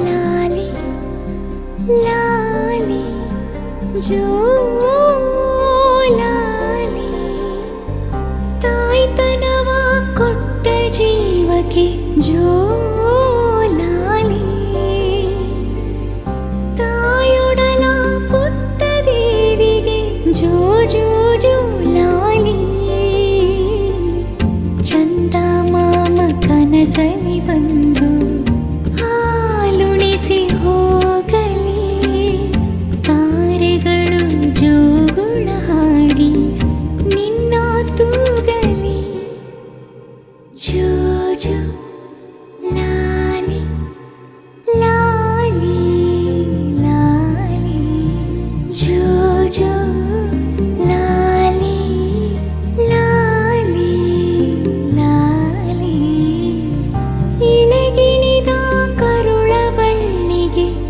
లాలి లాలి జో లాలి తాయి తనవా కొట్ట జీవకి జో জুজু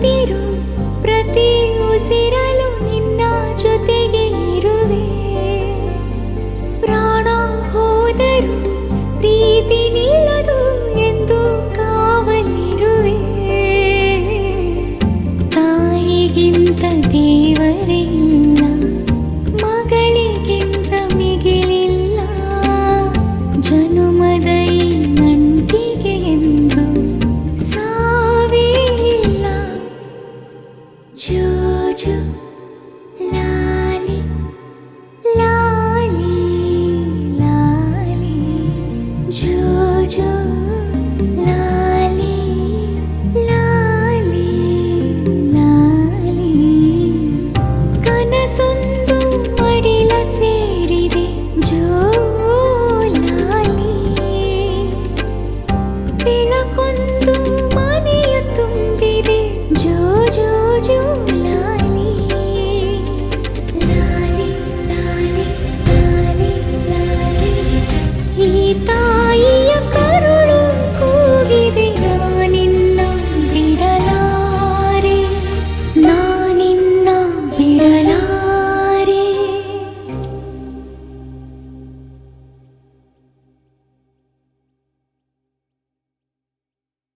ನಿಂತಿರು ಪ್ರತಿ ಉಸಿರಲು ನಿನ್ನ ಜೊತೆಗೆ ಇರುವೆ ಪ್ರಾಣ ಹೋದರು ಪ್ರೀತಿ ನಿಲ್ಲದು ಎಂದು ಕಾವಲಿರುವೆ ತಾಯಿಗಿಂತ ದೇವರೇ